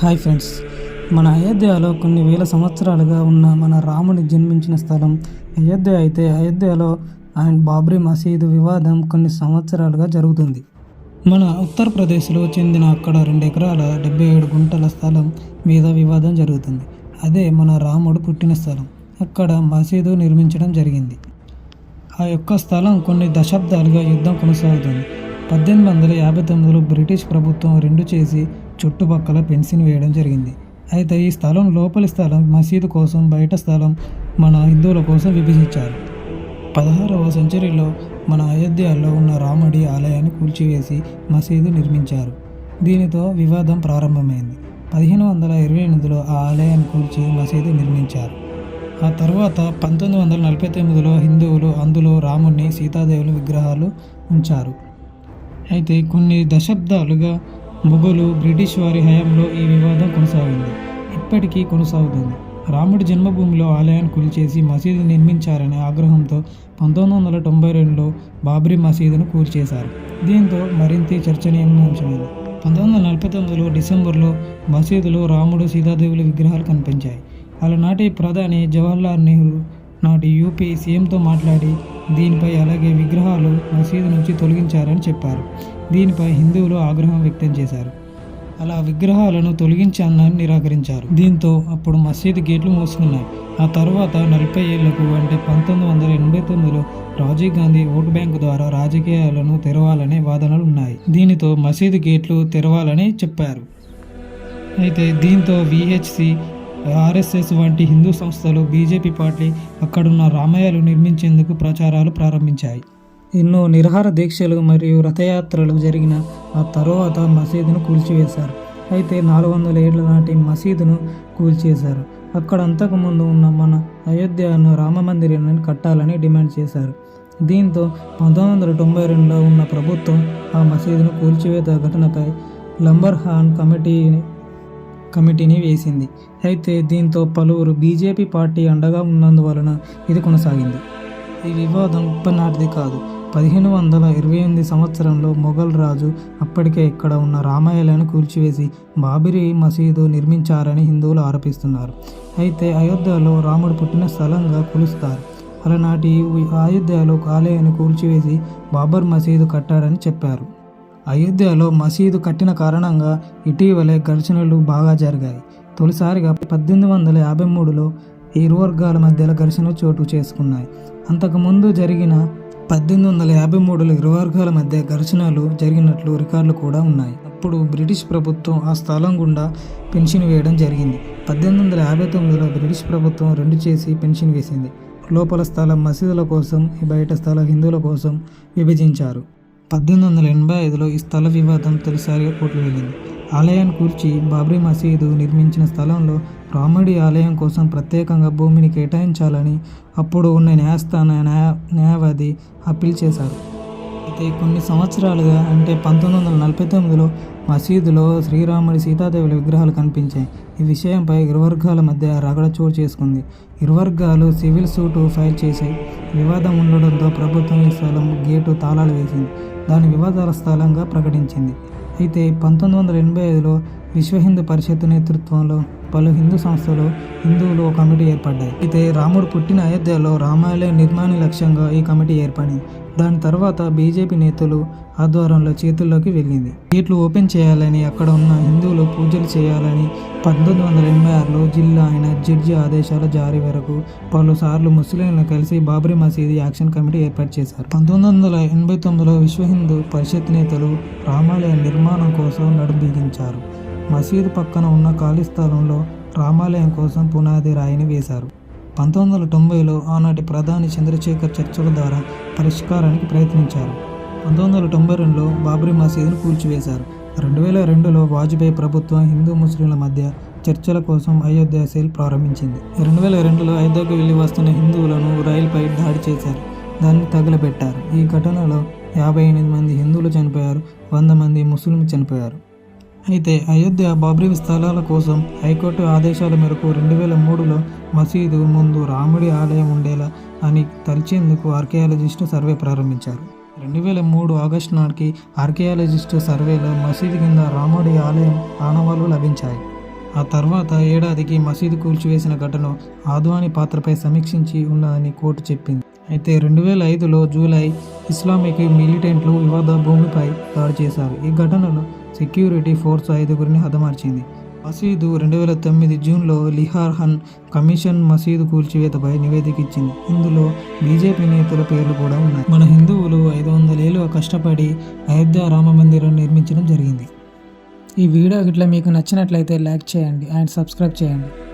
Hi friends మన అయోధ్యలో కొన్ని వేల సంవత్సరాలుగా ఉన్న మన రాముని జన్మించిన స్థలం అయోధ్య అయితే అయోధ్యలో ఆయన బాబ్రీ మసీదు వివాదం కొన్ని సంవత్సరాలుగా జరుగుతుంది. మన ఉత్తరప్రదేశ్లో చెందిన అక్కడ రెండు ఎకరాల డెబ్బై ఏడు గుంటల స్థలం మీద వివాదం జరుగుతుంది. అదే మన రాముడు పుట్టిన స్థలం. అక్కడ మసీదు నిర్మించడం జరిగింది. ఆ యొక్క స్థలం కొన్ని దశాబ్దాలుగా యుద్ధం కొనసాగుతుంది. పద్దెనిమిది వందల యాభై తొమ్మిదిలో బ్రిటిష్ ప్రభుత్వం రెండు చేసి చుట్టుపక్కల ఫెన్సింగ్ వేయడం జరిగింది. అయితే ఈ స్థలం లోపలి స్థలం మసీదు కోసం బయట స్థలం మన హిందువుల కోసం విభజించారు. పదహారవ సెంచరీలో మన అయోధ్యలో ఉన్న రాముడి ఆలయాన్ని కూల్చివేసి మసీదు నిర్మించారు. దీనితో వివాదం ప్రారంభమైంది. పదిహేను వందల ఇరవై ఎనిమిదిలో ఆ ఆలయాన్ని కూల్చి మసీదు నిర్మించారు. ఆ తర్వాత పంతొమ్మిది వందల నలభై తొమ్మిదిలో హిందువులు అందులో రాముడిని సీతాదేవుల విగ్రహాలు ఉంచారు. అయితే కొన్ని దశాబ్దాలుగా మొఘలు బ్రిటిష్ వారి హయాంలో ఈ వివాదం కొనసాగింది. ఇప్పటికీ కొనసాగుతుంది. రాముడి జన్మభూమిలో ఆలయాన్ని కూల్చేసి మసీదు నిర్మించారనే ఆగ్రహంతో పంతొమ్మిది వందల తొంభై రెండులో బాబ్రీ మసీదును కూల్చేశారు. దీంతో మరింత చర్చనీయాంశమైంది. పంతొమ్మిది వందల నలభై తొమ్మిదిలో డిసెంబర్లో మసీదులో రాముడు సీతాదేవుల విగ్రహాలు కనిపించాయి. అలనాటి ప్రధాని జవహర్లాల్ నెహ్రూ నాటి యూపీ సీఎంతో మాట్లాడి దీనిపై అలాగే విగ్రహాలు మసీదు నుంచి తొలగించారని చెప్పారు. దీనిపై హిందువులు ఆగ్రహం వ్యక్తం చేశారు. అలా విగ్రహాలను తొలగించాలని నిరాకరించారు. దీంతో అప్పుడు మసీదు గేట్లు మూసుకున్నాయి. ఆ తర్వాత నలభై ఏళ్ళకు అంటే పంతొమ్మిది వందల ఎనభై తొమ్మిదిలో రాజీవ్ గాంధీ ఓటు బ్యాంకు ద్వారా రాజకీయాలను తెరవాలనే వాదనలు ఉన్నాయి. దీనితో మసీదు గేట్లు తెరవాలని చెప్పారు. అయితే దీంతో విహెచ్సి ఆర్ఎస్ఎస్ వంటి హిందూ సంస్థలు బీజేపీ పార్టీ అక్కడున్న రామాయాలు నిర్మించేందుకు ప్రచారాలు ప్రారంభించాయి. ఎన్నో నిరహార దీక్షలు మరియు రథయాత్రలు జరిగిన ఆ తర్వాత మసీదును కూల్చివేశారు. అయితే నాలుగు వందల ఏళ్ళ నాటి మసీదును కూల్చేశారు అక్కడ అంతకుముందు ఉన్న మన అయోధ్యను రామ మందిరాన్ని కట్టాలని డిమాండ్ చేశారు. దీంతో పంతొమ్మిది వందల తొంభై రెండులో ఉన్న ప్రభుత్వం ఆ మసీదును కూల్చివేత ఘటనపై లంబర్హాన్ కమిటీని కమిటీని వేసింది. అయితే దీంతో పలువురు బీజేపీ పార్టీ అండగా ఉన్నందువలన ఇది కొనసాగింది. ఈ వివాదం ఇప్పటినాటిది కాదు. పదిహేను వందల ఇరవై ఎనిమిది సంవత్సరంలో మొఘల్ రాజు అప్పటికే ఇక్కడ ఉన్న రామాయలను కూల్చివేసి బాబరీ మసీదు నిర్మించారని హిందువులు ఆరోపిస్తున్నారు. అయితే అయోధ్యలో రాముడు పుట్టిన స్థలంగా కొలుస్తారు. అలనాటి అయోధ్యలో ఆలయాన్ని కూల్చివేసి బాబర్ మసీదు కట్టాడని చెప్పారు. అయోధ్యలో మసీదు కట్టిన కారణంగా ఇటీవలే ఘర్షణలు బాగా జరిగాయి. తొలిసారిగా పద్దెనిమిది వందల యాభై మూడులో ఇరు వర్గాల మధ్యలో ఘర్షణలు చోటు చేసుకున్నాయి. అంతకుముందు జరిగిన పద్దెనిమిది వందల యాభై మూడులో ఇరు వర్గాల మధ్య ఘర్షణలు జరిగినట్లు రికార్డులు కూడా ఉన్నాయి. అప్పుడు బ్రిటిష్ ప్రభుత్వం ఆ స్థలం గుండా పెన్షన్ వేయడం జరిగింది. పద్దెనిమిది వందల యాభై తొమ్మిదిలో బ్రిటిష్ ప్రభుత్వం రెండు చేసి పెన్షన్ వేసింది. లోపల స్థలం మసీదుల కోసం బయట స్థలం హిందువుల కోసం విభజించారు. పద్దెనిమిది వందల ఎనభై ఐదులో ఈ స్థల వివాదం తొలిసారిగా కోర్టుకు వెళ్ళింది. ఆలయాన్ని కూర్చి బాబ్రీ మసీదు నిర్మించిన స్థలంలో రాముడి ఆలయం కోసం ప్రత్యేకంగా భూమిని కేటాయించాలని అప్పుడు ఉన్న న్యాయస్థాన న్యాయ న్యాయవాది అప్పీల్ చేశారు. అయితే కొన్ని సంవత్సరాలుగా అంటే పంతొమ్మిది వందల నలభై తొమ్మిదిలో మసీదులో శ్రీరాముడి సీతాదేవుల విగ్రహాలు కనిపించాయి. ఈ విషయంపై ఇరువర్గాల మధ్య రగడ చోటు చేసుకుంది. ఇరువర్గాలు సివిల్ సూటు ఫైల్ చేశాయి. వివాదం ఉండడంతో ప్రభుత్వం ఈ స్థలం గేటు తాళాలు వేసింది. దాని వివాదాల స్థలంగా ప్రకటించింది. అయితే పంతొమ్మిది వందల ఎనభై ఐదులో విశ్వ హిందూ పరిషత్ నేతృత్వంలో పలు హిందూ సంస్థలు హిందువులు ఒక కమిటీ ఏర్పడ్డాయి. అయితే రాముడు పుట్టిన అయోధ్యలో రామాలయ నిర్మాణ లక్ష్యంగా ఈ కమిటీ ఏర్పడింది. దాని తర్వాత బీజేపీ నేతలు ఆధ్వర్యంలో చేతుల్లోకి వెళ్ళింది. గేట్లు ఓపెన్ చేయాలని అక్కడ ఉన్న హిందువులు పూజలు చేయాలని పంతొమ్మిది వందల ఎనభై ఆరులో జిల్లా అయిన జడ్జి ఆదేశాల జారీ వరకు పలుసార్లు ముస్లింలను కలిసి బాబ్రీ మసీదు యాక్షన్ కమిటీ ఏర్పాటు చేశారు. పంతొమ్మిది వందల ఎనభై తొమ్మిదిలో విశ్వ హిందూ పరిషత్ నేతలు రామాలయ నిర్మాణం కోసం నడుంబిగించారు మసీదు పక్కన ఉన్న ఖాళీ స్థలంలో రామాలయం కోసం పునాది రాయిని వేశారు. పంతొమ్మిది వందల తొంభైలో ఆనాటి ప్రధాని చంద్రశేఖర్ చర్చల ద్వారా పరిష్కారానికి ప్రయత్నించారు. పంతొమ్మిది వందల తొంభై రెండులో బాబ్రీ మసీదును కూల్చివేశారు. రెండు వేల రెండులో వాజ్పేయి ప్రభుత్వం హిందూ ముస్లింల మధ్య చర్చల కోసం అయోధ్య సేల్ ప్రారంభించింది. రెండు వేల రెండులో అయోధ్యకు వెళ్ళి వస్తున్న హిందువులను రైలుపై దాడి చేశారు. దాన్ని తగలబెట్టారు. ఈ ఘటనలో యాభై ఎనిమిది మంది హిందువులు చనిపోయారు. వంద మంది ముస్లింలు చనిపోయారు. అయితే అయోధ్య బాబ్రీ స్థలాల కోసం హైకోర్టు ఆదేశాల మేరకు రెండు వేల మూడులో మసీదు ముందు రాముడి ఆలయం ఉండేలా అని తలిచేందుకు ఆర్కియాలజిస్టు సర్వే ప్రారంభించారు. రెండు వేల మూడు ఆగస్టు నాటికి ఆర్కియాలజిస్టు సర్వేలో మసీదు కింద రాముడి ఆలయం ఆనవాలు లభించాయి. ఆ తర్వాత ఏడాదికి మసీదు కూల్చివేసిన ఘటన ఆద్వాని పాత్రపై సమీక్షించి ఉన్నదని కోర్టు చెప్పింది. అయితే రెండు వేల ఐదులో జూలై ఇస్లామిక్ మిలిటెంట్లు వివాద భూమిపై దాడి చేశారు. ఈ ఘటనలో సెక్యూరిటీ ఫోర్స్ ఐదుగురిని హతమార్చింది. మసీదు రెండు వేల తొమ్మిది జూన్లో లిహార్హన్ కమిషన్ మసీదు కూల్చివేతపై నివేదిక ఇచ్చింది ఇందులో బీజేపీ నేతల పేర్లు కూడా ఉన్నాయి. మన హిందువులు ఐదు వందలేళ్ళు కష్టపడి అయోధ్య రామ మందిరం నిర్మించడం జరిగింది. ఈ వీడియో ఇట్లా మీకు నచ్చినట్లయితే లైక్ చేయండి అండ్ సబ్స్క్రైబ్ చేయండి.